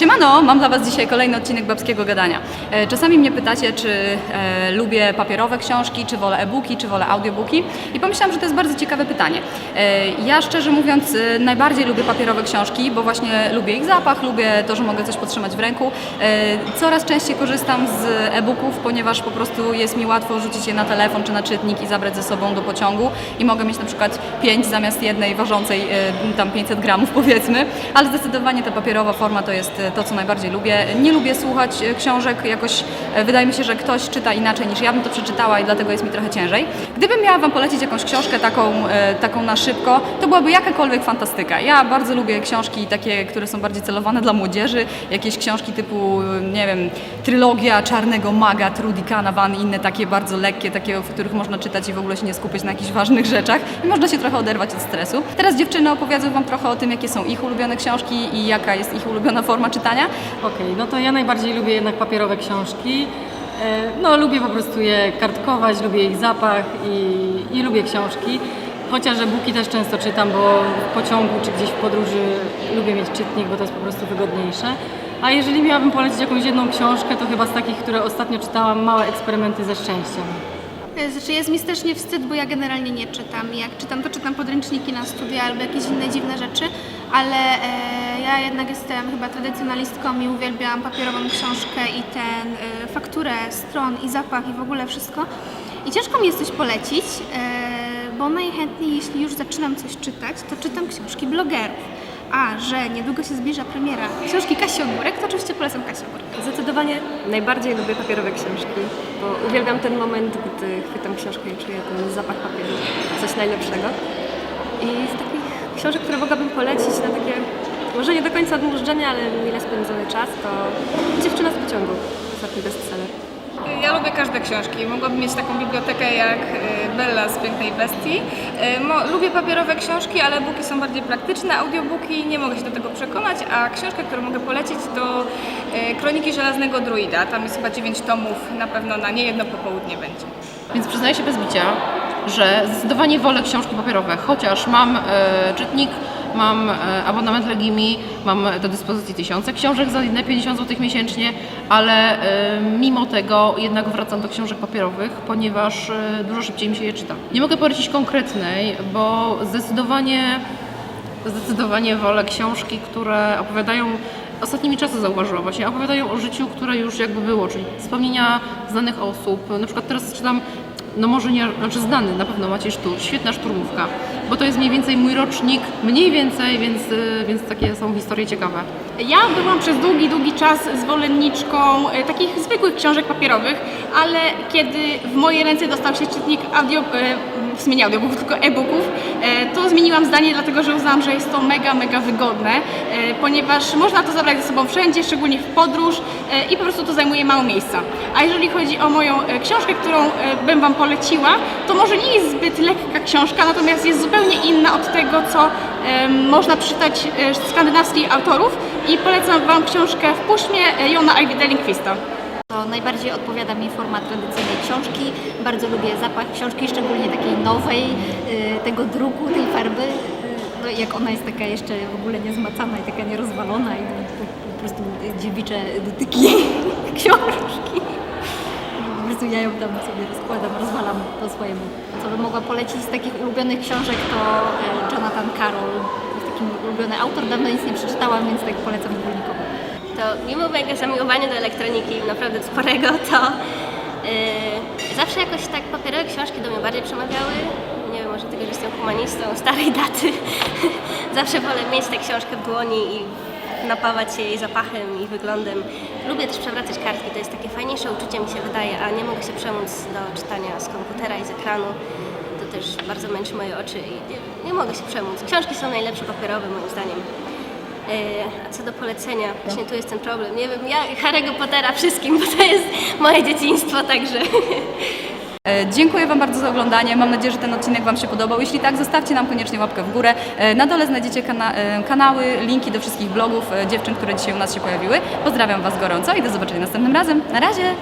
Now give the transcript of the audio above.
Siemano, mam dla Was dzisiaj kolejny odcinek Babskiego Gadania. E, Czasami mnie pytacie, czy e, lubię papierowe książki, czy wolę e-booki, czy wolę audiobooki i pomyślałam, że to jest bardzo ciekawe pytanie. E, Ja szczerze mówiąc e, najbardziej lubię papierowe książki, bo właśnie lubię ich zapach, lubię to, że mogę coś podtrzymać w ręku. E, Coraz częściej korzystam z e-booków, ponieważ po prostu jest mi łatwo rzucić je na telefon czy na czytnik i zabrać ze sobą do pociągu i mogę mieć na przykład pięć zamiast jednej ważącej e, tam 500 gramów powiedzmy, ale zdecydowanie ta papierowa forma to jest e, to, co najbardziej lubię. Nie lubię słuchać e, książek, jakoś e, wydaje mi się, że ktoś czyta inaczej niż ja bym to przeczytała i dlatego jest mi trochę ciężej. Gdybym miała Wam polecić jakąś książkę taką, e, taką na szybko, to byłaby jakakolwiek fantastyka. Ja bardzo lubię książki takie, które są bardziej celowane dla młodzieży, jakieś książki typu, nie wiem, trylogia Czarnego Maga, Trudy Canavan, inne takie bardzo lekkie, takie, w których można czytać i w ogóle się nie skupić na jakichś ważnych rzeczach i można się trochę oderwać od stresu. Teraz dziewczyny opowiedzą Wam trochę o tym, jakie są ich ulubione książki i jaka jest ich ulubiona forma czytania. Okej, no to ja najbardziej lubię jednak papierowe książki. E, No, lubię po prostu je kartkować, lubię ich zapach i, i lubię książki. Chociaż e-booki też często czytam, bo w pociągu czy gdzieś w podróży lubię mieć czytnik, bo to jest po prostu wygodniejsze. A jeżeli miałabym polecić jakąś jedną książkę, to chyba z takich, które ostatnio czytałam, Małe eksperymenty ze szczęściem. E, Znaczy jest mi strasznie wstyd, bo ja generalnie nie czytam. Jak czytam, to czytam podręczniki na studia albo jakieś inne dziwne rzeczy, ale e, ja jednak jestem chyba tradycjonalistką i uwielbiam papierową książkę i ten e, fakturę stron i zapach i w ogóle wszystko. I ciężko mi jest coś polecić, e, bo najchętniej, jeśli już zaczynam coś czytać, to czytam książki blogerów. A, że niedługo się zbliża premiera książki Kasi Ogórek, to oczywiście polecam Kasię Ogórek. Zdecydowanie najbardziej lubię papierowe książki, bo uwielbiam ten moment, gdy chwytam książkę i czuję ten zapach papieru, coś najlepszego. I z takich książek, które mogłabym polecić na takie, może nie do końca odmurzczenie, ale mile spędzony czas, to Dziewczyna z pociągu, ostatni bestseller. Ja lubię każde książki. Mogłabym mieć taką bibliotekę jak y, Bella z Pięknej Bestii. Y, lubię papierowe książki, ale booki są bardziej praktyczne. Audiobooki nie mogę się do tego przekonać, a książkę, którą mogę polecić to y, Kroniki Żelaznego Druida. Tam jest chyba 9 tomów, na pewno na nie jedno popołudnie będzie. Więc przyznaję się bez bicia, że zdecydowanie wolę książki papierowe, chociaż mam e, czytnik, mam e, abonament Legimi, mam do dyspozycji tysiące książek za jedne 50 zł miesięcznie, ale e, mimo tego jednak wracam do książek papierowych, ponieważ e, dużo szybciej mi się je czyta. Nie mogę polecić konkretnej, bo zdecydowanie Zdecydowanie wolę książki, które opowiadają, ostatnimi czasy zauważyłam właśnie, opowiadają o życiu, które już jakby było, czyli wspomnienia znanych osób. Na przykład teraz czytam, no może nie, znaczy znany na pewno Maciej Sztur, świetna szturmówka, bo to jest mniej więcej mój rocznik, mniej więcej, więc, y, więc takie są historie ciekawe. Ja byłam przez długi, długi czas zwolenniczką e, takich zwykłych książek papierowych, ale kiedy w moje ręce dostał się czytnik audio, e, w sumie nie tylko e-booków, e, to zmieniłam zdanie, dlatego że uznałam, że jest to mega, mega wygodne, e, ponieważ można to zabrać ze sobą wszędzie, szczególnie w podróż e, i po prostu to zajmuje mało miejsca. A jeżeli chodzi o moją książkę, którą bym Wam poleciła, to może nie jest zbyt lekka książka, natomiast jest zupełnie inna od tego, co można przeczytać skandynawskich autorów i polecam Wam książkę Wpuść mnie e, Jona Ivy Dellingquista. To najbardziej odpowiada mi forma tradycyjnej książki. Bardzo lubię zapach książki, szczególnie takiej nowej, y, tego druku, tej farby. Y, No i jak ona jest taka jeszcze w ogóle niezmacana i taka nierozwalona i po, prostu dziewicze dotyki książki. Po prostu ja ją tam sobie rozkładam, rozwalam po swojemu. Co bym mogła polecić z takich ulubionych książek to e, Jonathan Carroll. To jest taki ulubiony autor, dawno nic nie przeczytałam, więc tak polecam ogólnikowo. To mimo mojego zamiłowania do elekroniki, naprawdę sporego, to yy, zawsze jakoś tak papierowe książki do mnie bardziej przemawiały. Nie wiem, może dlatego, że jestem humanistą starej daty. zawsze wolę mieć tę książkę w dłoni i napawać się jej zapachem i wyglądem. Lubię też przewracać kartki, to jest takie fajniejsze uczucie mi się wydaje, a nie mogę się przemóc do czytania z komputera i z ekranu. To też bardzo męczy moje oczy i nie, nie mogę się przemóc. Książki są najlepsze papierowe moim zdaniem. E, A co do polecenia, właśnie tu jest ten problem. Nie wiem, ja Harry'ego Pottera wszystkim, bo to jest moje dzieciństwo, także. E, Dziękuję Wam bardzo za oglądanie. Mam nadzieję, że ten odcinek Wam się podobał. Jeśli tak, zostawcie nam koniecznie łapkę w górę. E, Na dole znajdziecie kana- kanały, linki do wszystkich blogów dziewczyn, które dzisiaj u nas się pojawiły. Pozdrawiam Was gorąco i do zobaczenia następnym razem. Na razie!